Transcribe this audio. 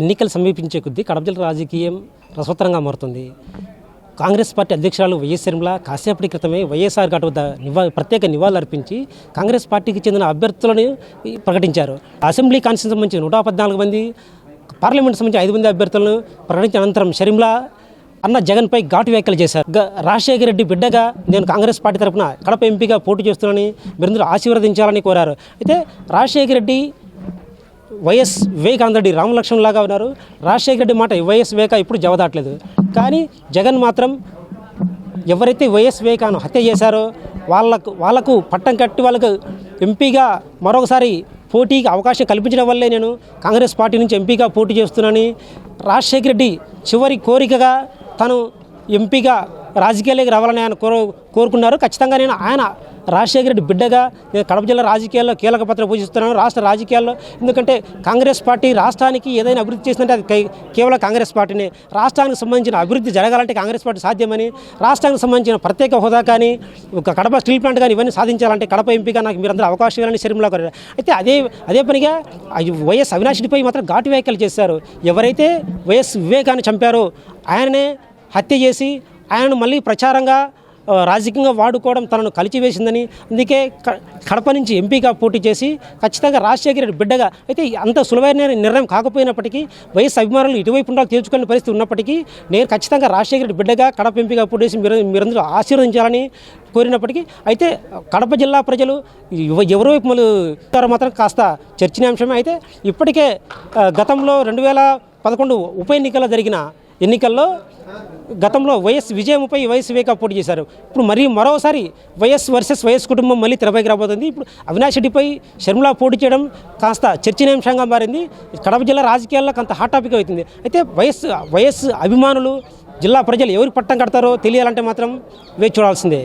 ఎన్నికలు సమీపించే కొద్దీ కడప జిల్లా రాజకీయం రసవత్తరంగా మారుతుంది. కాంగ్రెస్ పార్టీ అధ్యక్షురాలు వైఎస్ శర్మల కాసేపటి క్రితమే వైఎస్ఆర్ ఘాట్ వద్ద నివా ప్రత్యేక నివాళులు అర్పించి కాంగ్రెస్ పార్టీకి చెందిన అభ్యర్థులను ప్రకటించారు. అసెంబ్లీ కాన్స్టిట్యూన్సీ సంబంధించి నూట పద్నాలుగు మంది పార్లమెంట్ సంబంధించి ఐదు మంది అభ్యర్థులను ప్రకటించిన అనంతరం షర్మిల అన్న జగన్పై ఘాటు వ్యాఖ్యలు చేశారు. రాజశేఖర రెడ్డి బిడ్డగా నేను కాంగ్రెస్ పార్టీ తరఫున కడప ఎంపీగా పోటీ చేస్తున్నానని మీరందరూ ఆశీర్వదించాలని కోరారు. అయితే రాజశేఖర రెడ్డి వైఎస్ వివేకానంద రెడ్డి రామలక్ష్మణ్ లాగా ఉన్నారు. రాజశేఖర రెడ్డి మాట వైఎస్ వివేక ఇప్పుడు జవదాట్లేదు. కానీ జగన్ మాత్రం ఎవరైతే వైఎస్ వివేకాను హత్య చేశారో వాళ్ళకు వాళ్ళకు పట్టం కట్టి వాళ్ళకు ఎంపీగా మరొకసారి పోటీకి అవకాశం కల్పించడం వల్లే నేను కాంగ్రెస్ పార్టీ నుంచి ఎంపీగా పోటీ చేస్తున్నానని రాజశేఖర రెడ్డి చివరి కోరికగా తను ఎంపీగా రాజకీయాల్లోకి రావాలని ఆయన కోరు కోరుకున్నారు. ఖచ్చితంగా నేను ఆయన రాజశేఖర రెడ్డి బిడ్డగా నేను కడప జిల్లా రాజకీయాల్లో కీలక పాత్ర పోషిస్తున్నాను. రాష్ట్ర రాజకీయాల్లో ఎందుకంటే కాంగ్రెస్ పార్టీ రాష్ట్రానికి ఏదైనా అభివృద్ధి చేసిందంటే అది కేవలం కాంగ్రెస్ పార్టీనే. రాష్ట్రానికి సంబంధించిన అభివృద్ధి జరగాలంటే కాంగ్రెస్ పార్టీ సాధ్యమని రాష్ట్రానికి సంబంధించిన ప్రత్యేక హోదా కానీ ఒక కడప స్టీల్ ప్లాంట్ కానీ ఇవన్నీ సాధించాలంటే కడప ఎంపీగా నాకు మీరందరూ అవకాశం ఇవ్వాలని శర్మిలా కోరారు అయితే అదే అదే పనిగా వైఎస్ అవినాష్డిపై మాత్రం ఘాటు వ్యాఖ్యలు చేశారు. ఎవరైతే వైఎస్ వివేకాన్ని చంపారో ఆయననే హత్య చేసి ఆయనను మళ్ళీ ప్రచారంగా రాజకీయంగా వాడుకోవడం తనను కలిచివేసిందని అందుకే క- కడప నుంచి ఎంపీగా పోటీ చేసి ఖచ్చితంగా రాజశేఖర రెడ్డి బిడ్డగా అయితే అంత సులువైన నిర్ణయం కాకపోయినప్పటికీ వైఎస్ అభిమానులు ఇటువైపు ఉండాలి తీర్చుకునే పరిస్థితి ఉన్నప్పటికీ నేను ఖచ్చితంగా రాజశేఖర రెడ్డి బిడ్డగా కడప ఎంపీగా పోటీ చేసి మీరు మీరందరూ ఆశీర్వదించాలని కోరినప్పటికీ అయితే కడప జిల్లా ప్రజలు ఎవ- ఎవరి వైపు మళ్ళీ మాత్రం కాస్త చర్చనీయాంశమే. అయితే ఇప్పటికే గతంలో రెండు వేల పదకొండు ఉప ఎన్నికల్లో జరిగిన ఎన్నికల్లో గతంలో వైఎస్ విజయంపై వైఎస్ వివేక పోటీ చేశారు. ఇప్పుడు మరీ మరోసారి వైఎస్ వర్సెస్ వైఎస్ కుటుంబం మళ్ళీ తెరపైకి రాబోతుంది. ఇప్పుడు అవినాష్ రెడ్డిపై షర్మిల పోటీ చేయడం కాస్త చర్చనీయాంశంగా మారింది. కడప జిల్లా రాజకీయాల్లో కొంత హాట్ టాపిక్ అవుతుంది. అయితే వైఎస్ వైఎస్ అభిమానులు జిల్లా ప్రజలు ఎవరికి పట్టం కడతారో తెలియాలంటే మాత్రం వేచి చూడాల్సిందే.